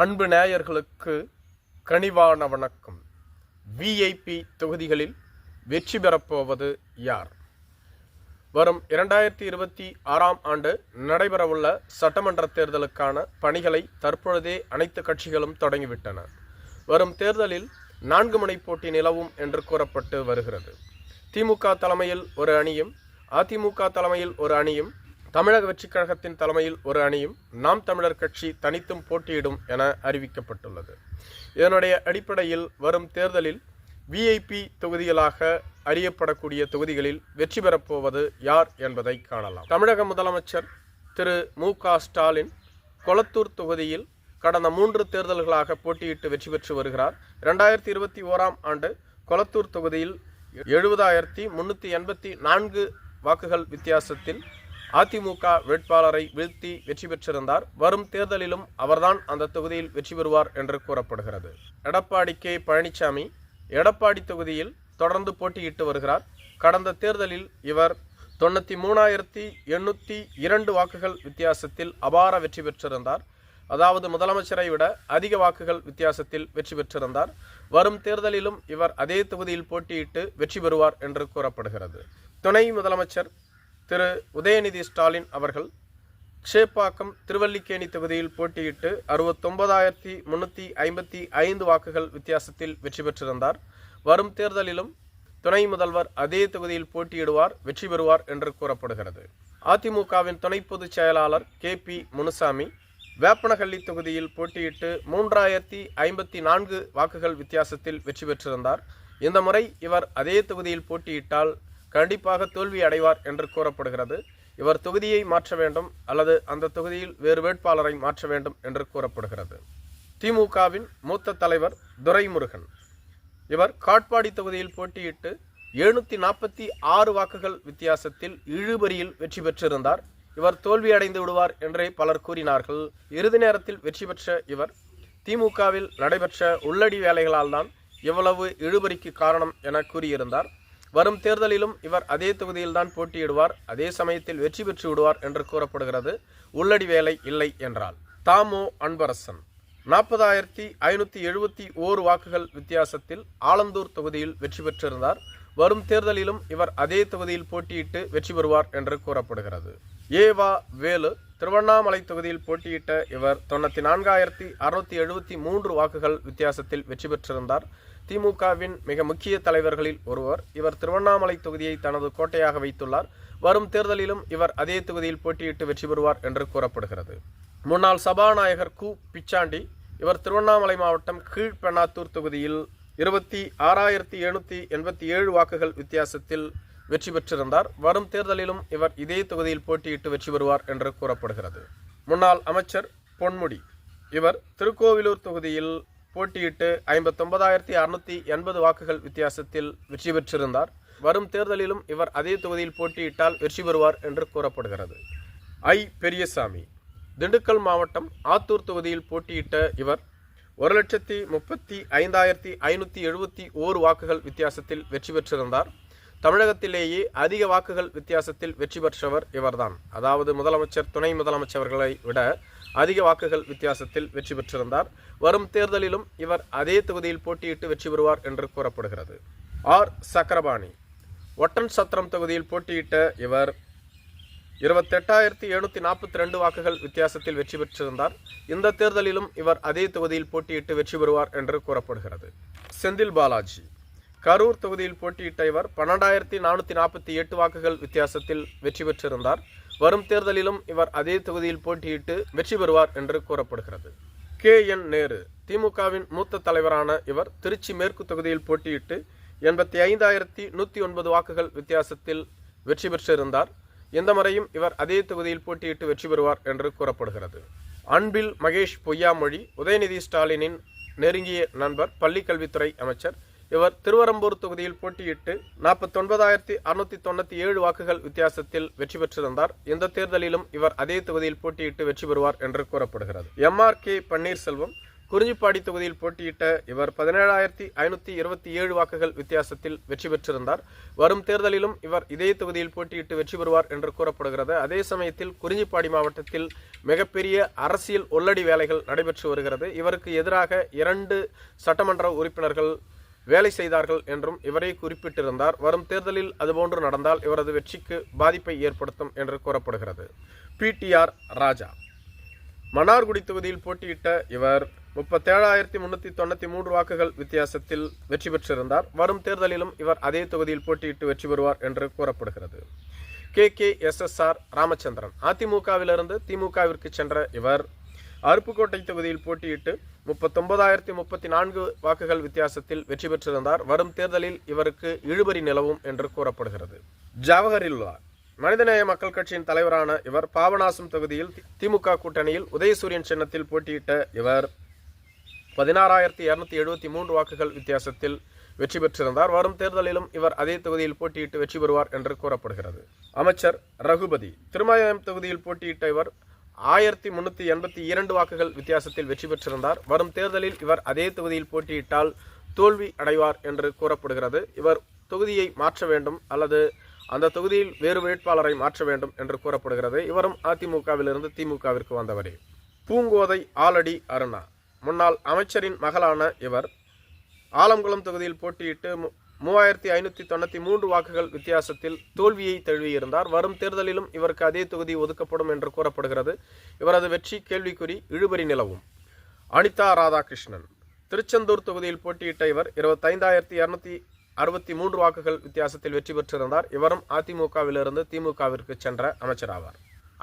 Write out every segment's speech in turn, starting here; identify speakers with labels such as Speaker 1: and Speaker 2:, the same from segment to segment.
Speaker 1: அன்பு நேயர்களுக்கு கனிவான வணக்கம் விஐபி தொகுதிகளில் வெற்றி பெறப்போவது யார் வரும் இரண்டாயிரத்தி இருபத்தி ஆறாம் ஆண்டு நடைபெறவுள்ள சட்டமன்ற தேர்தலுக்கான பணிகளை தற்பொழுதே அனைத்து கட்சிகளும் தொடங்கிவிட்டன வரும் தேர்தலில் நான்கு முனை போட்டி நிலவும் என்று கூறப்பட்டு வருகிறது திமுக தலைமையில் ஒரு அணியும் அதிமுக தலைமையில் ஒரு அணியும் தமிழக வெற்றிக் கழகத்தின் தலைமையில் ஒரு அணியும் நாம் தமிழர் கட்சி தனித்தும் போட்டியிடும் என அறிவிக்கப்பட்டுள்ளது இதனுடைய அடிப்படையில் வரும் தேர்தலில் விஐபி தொகுதிகளாக அறியப்படக்கூடிய தொகுதிகளில் வெற்றி பெறப்போவது யார் என்பதை காணலாம் தமிழக முதலமைச்சர் திரு மு ஸ்டாலின் கொளத்தூர் தொகுதியில் கடந்த மூன்று தேர்தல்களாக போட்டியிட்டு வெற்றி பெற்று வருகிறார் இரண்டாயிரத்தி இருபத்தி ஓராம் ஆண்டு கொளத்தூர் தொகுதியில் எழுபதாயிரத்தி முன்னூற்றி எண்பத்தி நான்கு வாக்குகள் வித்தியாசத்தில் அதிமுக வேட்பாளரை வீழ்த்தி வெற்றி பெற்றிருந்தார் வரும் தேர்தலிலும் அவர்தான் அந்த தொகுதியில் வெற்றி பெறுவார் என்று கூறப்படுகிறது எடப்பாடி கே பழனிசாமி எடப்பாடி தொகுதியில் தொடர்ந்து போட்டியிட்டு வருகிறார் கடந்த தேர்தலில் இவர் தொண்ணூற்றி மூணாயிரத்தி எண்ணூற்றி இரண்டு வாக்குகள் வித்தியாசத்தில் அபார வெற்றி பெற்றிருந்தார் அதாவது முதலமைச்சரை விட அதிக வாக்குகள் வித்தியாசத்தில் வெற்றி பெற்றிருந்தார் வரும் தேர்தலிலும் இவர் அதே தொகுதியில் போட்டியிட்டு வெற்றி பெறுவார் என்று கூறப்படுகிறது துணை முதலமைச்சர் திரு உதயநிதி ஸ்டாலின் அவர்கள் க்ஷேப்பாக்கம் திருவல்லிக்கேணி தொகுதியில் போட்டியிட்டு அறுபத்தொன்பதாயிரத்தி முன்னூற்றி ஐம்பத்தி ஐந்து வாக்குகள் வித்தியாசத்தில் வெற்றி பெற்றிருந்தார் வரும் தேர்தலிலும் துணை முதல்வர் அதே தொகுதியில் போட்டியிடுவார் வெற்றி பெறுவார் என்று கூறப்படுகிறது அதிமுகவின் துணை பொதுச் செயலாளர் கே பி முனுசாமி வேப்பனஹள்ளி தொகுதியில் போட்டியிட்டு மூன்றாயிரத்தி ஐம்பத்தி நான்கு வாக்குகள் வித்தியாசத்தில் வெற்றி பெற்றிருந்தார் இந்த முறை இவர் அதே தொகுதியில் போட்டியிட்டால் கண்டிப்பாக தோல்வி அடைவார் என்று கூறப்படுகிறது இவர் தொகுதியை மாற்ற வேண்டும் அல்லது அந்த தொகுதியில் வேறு வேட்பாளரை மாற்ற வேண்டும் என்று கூறப்படுகிறது திமுகவின் மூத்த தலைவர் துரைமுருகன் இவர் காட்பாடி தொகுதியில் போட்டியிட்டு எழுநூற்றி நாற்பத்தி ஆறு வாக்குகள் வித்தியாசத்தில் இழுபறியில் வெற்றி பெற்றிருந்தார் இவர் தோல்வியடைந்து விடுவார் என்றே பலர் கூறினார்கள் இறுதி நேரத்தில் வெற்றி பெற்ற இவர் திமுகவில் நடைபெற்ற உள்ளடி வேலைகளால் தான் இவ்வளவு இழுபறிக்கு காரணம் என கூறியிருந்தார் வரும் தேர்தலிலும் இவர் அதே தொகுதியில்தான் போட்டியிடுவார் அதே சமயத்தில் வெற்றி பெற்று விடுவார் என்று கூறப்படுகிறது உள்ளடி வேலை இல்லை என்றால் தாமோ அன்பரசன் நாற்பதாயிரத்தி ஐநூற்றி எழுபத்தி ஓரு வாக்குகள் வித்தியாசத்தில் ஆலந்தூர் தொகுதியில் வெற்றி பெற்றிருந்தார் வரும் தேர்தலிலும் இவர் அதே தொகுதியில் போட்டியிட்டு வெற்றி பெறுவார் என்று கூறப்படுகிறது ஏவா வேலு திருவண்ணாமலை தொகுதியில் போட்டியிட்ட இவர் தொண்ணூற்றி நான்காயிரத்தி அறுநூத்தி எழுபத்தி மூன்று வாக்குகள் வித்தியாசத்தில் வெற்றி பெற்றிருந்தார் திமுகவின் மிக முக்கிய தலைவர்களில் ஒருவர் இவர் திருவண்ணாமலை தொகுதியை தனது கோட்டையாக வைத்துள்ளார் வரும் தேர்தலிலும் இவர் அதே தொகுதியில் போட்டியிட்டு வெற்றி பெறுவார் என்று கூறப்படுகிறது முன்னாள் சபாநாயகர் கு பிச்சாண்டி இவர் திருவண்ணாமலை மாவட்டம் கீழ்பெண்ணாத்தூர் தொகுதியில் இருபத்தி ஆறாயிரத்தி எழுநூற்றி எண்பத்தி ஏழு வாக்குகள் வித்தியாசத்தில் வெற்றி பெற்றிருந்தார் வரும் தேர்தலிலும் இவர் இதே தொகுதியில் போட்டியிட்டு வெற்றி பெறுவார் என்று கூறப்படுகிறது முன்னாள் அமைச்சர் பொன்முடி இவர் திருக்கோவிலூர் தொகுதியில் போட்டியிட்டு ஐம்பத்தொன்பதாயிரத்தி அறுநூற்றி எண்பது வாக்குகள் வித்தியாசத்தில் வெற்றி பெற்றிருந்தார் வரும் தேர்தலிலும் இவர் அதே தொகுதியில் போட்டியிட்டால் வெற்றி பெறுவார் என்று கூறப்படுகிறது ஐ பெரியசாமி திண்டுக்கல் மாவட்டம் ஆத்தூர் தொகுதியில் போட்டியிட்ட இவர் ஒரு லட்சத்தி முப்பத்தி ஐந்தாயிரத்தி ஐநூற்றி எழுபத்தி ஓரு வாக்குகள் வித்தியாசத்தில் வெற்றி பெற்றிருந்தார் தமிழகத்திலேயே அதிக வாக்குகள் வித்தியாசத்தில் வெற்றி பெற்றவர் இவர்தான் அதாவது முதலமைச்சர் துணை முதலமைச்சர்களை விட அதிக வாக்குகள் வித்தியாசத்தில் வெற்றி பெற்றிருந்தார் வரும் தேர்தலிலும் இவர் அதே தொகுதியில் போட்டியிட்டு வெற்றி பெறுவார் என்று கூறப்படுகிறது ஆர் சக்கரபாணி ஒட்டன் சத்திரம் தொகுதியில் போட்டியிட்ட இவர் இருபத்தெட்டாயிரத்தி எழுநூற்றி நாற்பத்தி ரெண்டு வாக்குகள் வித்தியாசத்தில் வெற்றி பெற்றிருந்தார் இந்த தேர்தலிலும் இவர் அதே தொகுதியில் போட்டியிட்டு வெற்றி பெறுவார் என்று கூறப்படுகிறது செந்தில் பாலாஜி கரூர் தொகுதியில் போட்டியிட்ட இவர் பன்னெண்டாயிரத்தி நானூற்றி நாற்பத்தி எட்டு வாக்குகள் வித்தியாசத்தில் வெற்றி பெற்றிருந்தார் வரும் தேர்தலிலும் இவர் அதே தொகுதியில் போட்டியிட்டு வெற்றி பெறுவார் என்று கூறப்படுகிறது கே என் நேரு திமுகவின் மூத்த தலைவரான இவர் திருச்சி மேற்கு தொகுதியில் போட்டியிட்டு எண்பத்தி ஐந்தாயிரத்தி நூற்றி ஒன்பது வாக்குகள் வித்தியாசத்தில் வெற்றி பெற்றிருந்தார் இந்த முறையும் இவர் அதே தொகுதியில் போட்டியிட்டு வெற்றி பெறுவார் என்று கூறப்படுகிறது அன்பில் மகேஷ் பொய்யாமொழி உதயநிதி ஸ்டாலினின் நெருங்கிய நண்பர் பள்ளிக்கல்வித்துறை அமைச்சர் இவர் திருவரம்பூர் தொகுதியில் போட்டியிட்டு நாற்பத்தொன்பதாயிரத்தி அறுநூத்தி தொண்ணூத்தி ஏழு வாக்குகள் வித்தியாசத்தில் வெற்றி பெற்றிருந்தார் இந்த தேர்தலிலும் இவர் அதே தொகுதியில் போட்டியிட்டு வெற்றி பெறுவார் என்று கூறப்படுகிறது M R K Panneerselvam Kurinjipadi தொகுதியில் போட்டியிட்ட இவர் பதினேழாயிரத்தி ஐநூற்றி இருபத்தி ஏழு வாக்குகள் வித்தியாசத்தில் வெற்றி பெற்றிருந்தார் வரும் தேர்தலிலும் இவர் இதே தொகுதியில் போட்டியிட்டு வெற்றி பெறுவார் என்று கூறப்படுகிறது அதே சமயத்தில் குறிஞ்சிப்பாடி மாவட்டத்தில் மிகப்பெரிய அரசியல் ஒல்லடி வேலைகள் நடைபெற்று வருகிறது இவருக்கு எதிராக இரண்டு சட்டமன்ற உறுப்பினர்கள் வேலை செய்தார்கள் என்றும் இவரே குறிப்பிட்டிருந்தார் வரும் தேர்தலில் அதுபோன்று நடந்தால் இவரது வெற்றிக்கு பாதிப்பை ஏற்படுத்தும் என்று கூறப்படுகிறது பிடிஆர் ராஜா மன்னார்குடி தொகுதியில் போட்டியிட்ட இவர் முப்பத்தேழாயிரத்தி முன்னூத்தி தொண்ணூற்றி மூன்று வாக்குகள் வித்தியாசத்தில் வெற்றி பெற்றிருந்தார் வரும் தேர்தலிலும் இவர் அதே தொகுதியில் போட்டியிட்டு வெற்றி பெறுவார் என்று கூறப்படுகிறது K K S S R Ramachandran அதிமுகவிலிருந்து திமுகவிற்கு சென்ற இவர் அருப்புக்கோட்டை தொகுதியில் போட்டியிட்டு முப்பத்தொன்பதாயிரத்தி முப்பத்தி நான்கு வாக்குகள் வித்தியாசத்தில் வெற்றி பெற்றிருந்தார் வரும் தேர்தலில் இவருக்கு இழுபறி நிலவும் என்று கூறப்படுகிறது ஜவஹரில்லா மனிதநேய மக்கள் கட்சியின் தலைவரான இவர் பாபநாசம் தொகுதியில் திமுக கூட்டணியில் உதயசூரியன் சின்னத்தில் போட்டியிட்ட இவர் பதினாறாயிரத்தி இருநூத்தி எழுபத்தி மூன்று வாக்குகள் வித்தியாசத்தில் வெற்றி பெற்றிருந்தார் வரும் தேர்தலிலும் இவர் அதே தொகுதியில் போட்டியிட்டு வெற்றி பெறுவார் என்று கூறப்படுகிறது அமைச்சர் ரகுபதி திருமயம் தொகுதியில் போட்டியிட்ட இவர் ஆயிரத்தி முன்னூற்றி எண்பத்தி இரண்டு வாக்குகள் வித்தியாசத்தில் வெற்றி பெற்றிருந்தார் வரும் தேர்தலில் இவர் அதே தொகுதியில் போட்டியிட்டால் தோல்வி அடைவார் என்று கூறப்படுகிறது இவர் தொகுதியை மாற்ற வேண்டும் அல்லது அந்த தொகுதியில் வேறு வேட்பாளரை மாற்ற வேண்டும் என்று கூறப்படுகிறது இவரும் அதிமுகவிலிருந்து திமுகவிற்கு வந்தவரே பூங்கோதை ஆலடி அருணா முன்னாள் அமைச்சரின் மகளான இவர் ஆலங்குளம் தொகுதியில் போட்டியிட்டு மூவாயிரத்தி ஐநூற்றி தொண்ணூற்றி மூன்று வாக்குகள் வித்தியாசத்தில் தோல்வியை தழுவியிருந்தார் வரும் தேர்தலிலும் இவருக்கு அதே தொகுதி ஒதுக்கப்படும் என்று கூறப்படுகிறது இவரது வெற்றி கேள்விக்குறி இழுபறி நிலவும் அனிதா ராதாகிருஷ்ணன் திருச்செந்தூர் தொகுதியில் போட்டியிட்ட இவர் இருபத்தைந்தாயிரத்தி இரநூத்தி அறுபத்தி மூன்று வாக்குகள் வித்தியாசத்தில் வெற்றி பெற்றிருந்தார் இவரும் அதிமுகவிலிருந்து திமுகவிற்கு சென்ற அமைச்சராவார்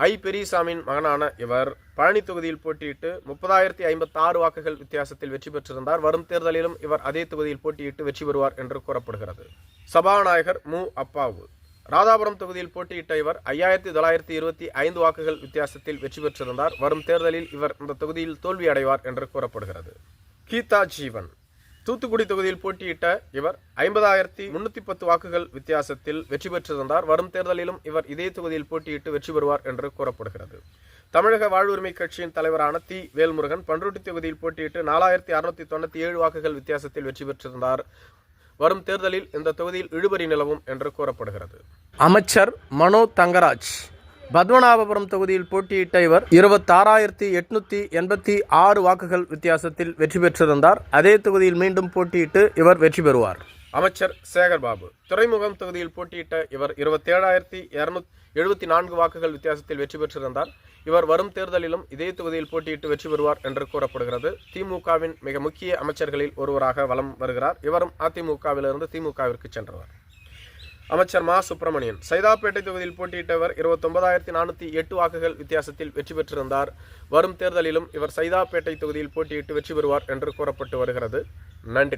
Speaker 1: ஐ பெரியசாமியின் மகனான இவர் பழனி தொகுதியில் போட்டியிட்டு முப்பதாயிரத்தி ஐம்பத்தாறு வாக்குகள் வித்தியாசத்தில் வெற்றி பெற்றிருந்தார் வரும் தேர்தலிலும் இவர் அதே தொகுதியில் போட்டியிட்டு வெற்றி பெறுவார் என்று கூறப்படுகிறது சபாநாயகர் மு அப்பாவு ராதாபுரம் தொகுதியில் போட்டியிட்ட இவர் ஐயாயிரத்தி தொள்ளாயிரத்தி இருபத்தி ஐந்து வாக்குகள் வித்தியாசத்தில் வெற்றி பெற்றிருந்தார் வரும் தேர்தலில் இவர் இந்த தொகுதியில் தோல்வி அடைவார் என்று கூறப்படுகிறது கீதா ஜீவன் தூத்துக்குடி தொகுதியில் போட்டியிட்ட இவர் ஐம்பதாயிரத்தி முன்னூத்தி பத்து வாக்குகள் வித்தியாசத்தில் வெற்றி பெற்றிருந்தார் வரும் தேர்தலிலும் இவர் இதே தொகுதியில் போட்டியிட்டு வெற்றி பெறுவார் என்று கூறப்படுகிறது தமிழக வாழ்வுரிமை கட்சியின் தலைவரான தி வேல்முருகன் பன்ருட்டி தொகுதியில் போட்டியிட்டு நாலாயிரத்தி அறுநூத்தி தொண்ணூத்தி ஏழு வாக்குகள் வித்தியாசத்தில் வெற்றி பெற்றிருந்தார் வரும் தேர்தலில் இந்த தொகுதியில் இழுபறி நிலவும் என்று கூறப்படுகிறது அமைச்சர் மனோ தங்கராஜ் பத்மநாபபுரம் தொகுதியில் போட்டியிட்ட இவர் இருபத்தாறாயிரத்தி எட்நூத்தி எண்பத்தி ஆறு வாக்குகள் வித்தியாசத்தில் வெற்றி பெற்றிருந்தார் அதே தொகுதியில் மீண்டும் போட்டியிட்டு இவர் வெற்றி பெறுவார் அமைச்சர் சேகர்பாபு துறைமுகம் தொகுதியில் போட்டியிட்ட இவர் இருபத்தி ஏழாயிரத்தி எழுபத்தி நான்கு வாக்குகள் வித்தியாசத்தில் வெற்றி பெற்றிருந்தார் இவர் வரும் தேர்தலிலும் இதே தொகுதியில் போட்டியிட்டு வெற்றி பெறுவார் என்று கூறப்படுகிறது திமுகவின் மிக முக்கிய அமைச்சர்களில் ஒருவராக வலம் வருகிறார் இவரும் அதிமுகவிலிருந்து திமுகவிற்கு சென்றவர் அமைச்சர் மா சுப்பிரமணியன் சைதாப்பேட்டை தொகுதியில் போட்டியிட்டவர் இருபத்தொன்பதாயிரத்தி நானூற்றி எட்டு வாக்குகள் வித்தியாசத்தில் வெற்றி பெற்றிருந்தார் வரும் தேர்தலிலும் இவர் சைதாப்பேட்டை தொகுதியில் போட்டியிட்டு வெற்றி பெறுவார் என்று கூறப்பட்டு வருகிறது நன்றி